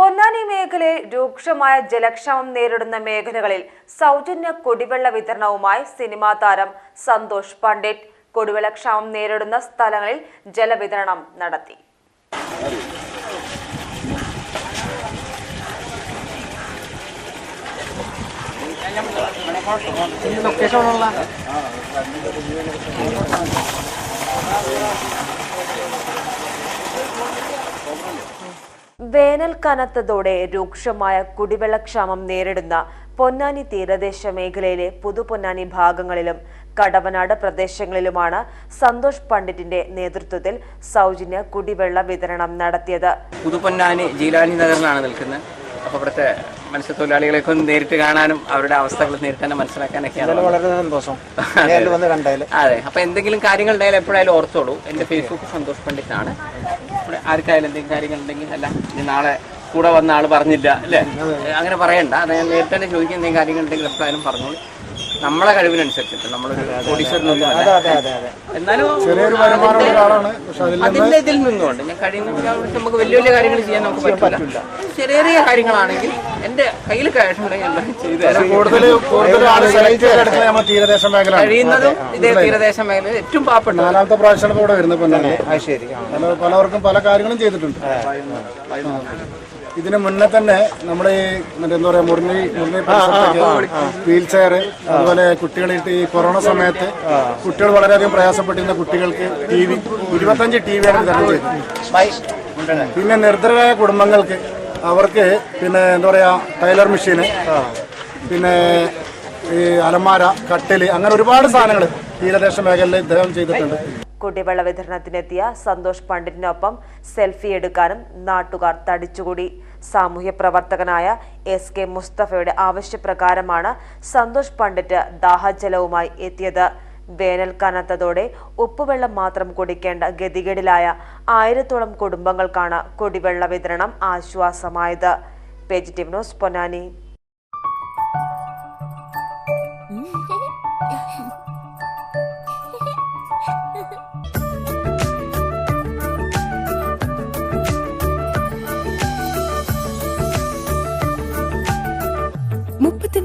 പൊന്നാനി മേഖലയിൽ രൂക്ഷമായ ജലക്ഷാമം നേരിടുന്ന മേഖലകളിൽ സൗജന്യ കുടിവെള്ള വിതരണവുമായി സിനിമാ താരം സന്തോഷ് പണ്ഡിറ്റ് കുടിവെള്ളക്ഷാമം നേരിടുന്ന സ്ഥലങ്ങളിൽ ജലവിതരണം നടത്തി. വേനൽ കനത്തതോടെ രൂക്ഷമായ കുടിവെള്ളക്ഷാമം നേരിടുന്ന പൊന്നാനി തീരദേശ മേഖലയിലെ പുതുപൊന്നാനി ഭാഗങ്ങളിലും കടവനാട് പ്രദേശങ്ങളിലുമാണ് സന്തോഷ് പണ്ഡിറ്റിന്റെ നേതൃത്വത്തിൽ സൗജന്യ കുടിവെള്ള വിതരണം നടത്തിയത്. പുതുപൊന്നാനി ജീലാനി നഗറിലാണ് നിൽക്കുന്നത്. അപ്പോൾ ഇവിടുത്തെ മത്സ്യത്തൊഴിലാളികളെയൊക്കെ നേരിട്ട് കാണാനും അവരുടെ അവസ്ഥകൾ നേരിട്ട് തന്നെ മനസ്സിലാക്കാനൊക്കെയാണ് വളരെ സന്തോഷം. അതെ. അപ്പൊ എന്തെങ്കിലും കാര്യങ്ങൾ ഉണ്ടായാലും എപ്പോഴായാലും ഓർത്തോളൂ. എന്റെ ഫേസ്ബുക്ക് സന്തോഷ് പണ്ഡിറ്റാണ്. ഇവിടെ ആർക്കായാലും എന്തെങ്കിലും കാര്യങ്ങൾ ഉണ്ടെങ്കിൽ അല്ല ഇനി നാളെ കൂടെ വന്ന ആൾ പറഞ്ഞില്ല അല്ലേ? അങ്ങനെ പറയണ്ട. അത് ഞാൻ നേരിട്ട് തന്നെ ചോദിക്കുന്ന എന്തെങ്കിലും കാര്യങ്ങൾ ഉണ്ടെങ്കിൽ എപ്പോഴായാലും പറഞ്ഞോളൂ. നമ്മളെ കഴിവിനനുസരിച്ചിട്ട് നമ്മളൊരു അതെ എന്നാലും അതിന്റെ ഇതിൽ നിന്നുകൊണ്ട് ഞാൻ കഴിയുന്ന നമുക്ക് വലിയ വലിയ കാര്യങ്ങൾ ചെയ്യാൻ നമുക്ക് പറ്റില്ല. ചെറിയ ചെറിയ കാര്യങ്ങളാണെങ്കിൽ എന്റെ കയ്യിൽ ക്യാഷ് ഉണ്ടെങ്കിൽ കഴിയുന്നതും ഇതേ തീരദേശ മേഖല ഏറ്റവും പാവപ്പെട്ട നാലാമത്തെ പ്രാവശ്യമാണ് ഇവിടെ വരുന്നത് ശരി. പല പലവർക്കും പല കാര്യങ്ങളും ചെയ്തിട്ടുണ്ട്. ഇതിന് മുന്നേ തന്നെ നമ്മുടെ ഈ മറ്റേ എന്താ പറയാ മുറിഞ്ഞി മുറിഞ്ഞി വീൽ ചെയർ അതുപോലെ കുട്ടികളിട്ട് ഈ കൊറോണ സമയത്ത് കുട്ടികൾ വളരെയധികം പ്രയാസപ്പെട്ടിരുന്ന കുട്ടികൾക്ക് ടി വി ഇരുപത്തഞ്ച് ടി വിയാണ് വിതരണം ചെയ്തത്. പിന്നെ നിർദ്ധരായ കുടുംബങ്ങൾക്ക് അവർക്ക് പിന്നെ എന്താ പറയാ ടൈലർ മെഷീന് പിന്നെ ഈ അലമാര കട്ടിൽ അങ്ങനെ ഒരുപാട് സാധനങ്ങൾ തീരദേശ മേഖലയിൽ ഇദ്ദേഹം ചെയ്തിട്ടുണ്ട്. കുടിവെള്ള വിതരണത്തിനെത്തിയ സന്തോഷ് പണ്ഡിറ്റിനൊപ്പം സെൽഫി എടുക്കാനും നാട്ടുകാർ തടിച്ചുകൂടി. സാമൂഹ്യ പ്രവർത്തകനായ എസ് കെ മുസ്തഫയുടെ ആവശ്യപ്രകാരമാണ് സന്തോഷ് പണ്ഡിറ്റ് ദാഹജലവുമായി എത്തിയത്. വേനൽ കനത്തതോടെ ഉപ്പുവെള്ളം മാത്രം കുടിക്കേണ്ട ഗതികേടിലായ ആയിരത്തോളം കുടുംബങ്ങൾക്കാണ് കുടിവെള്ള വിതരണം ആശ്വാസമായത്. പേജിറ്റീവ് ന്യൂസ് പൊന്നാനി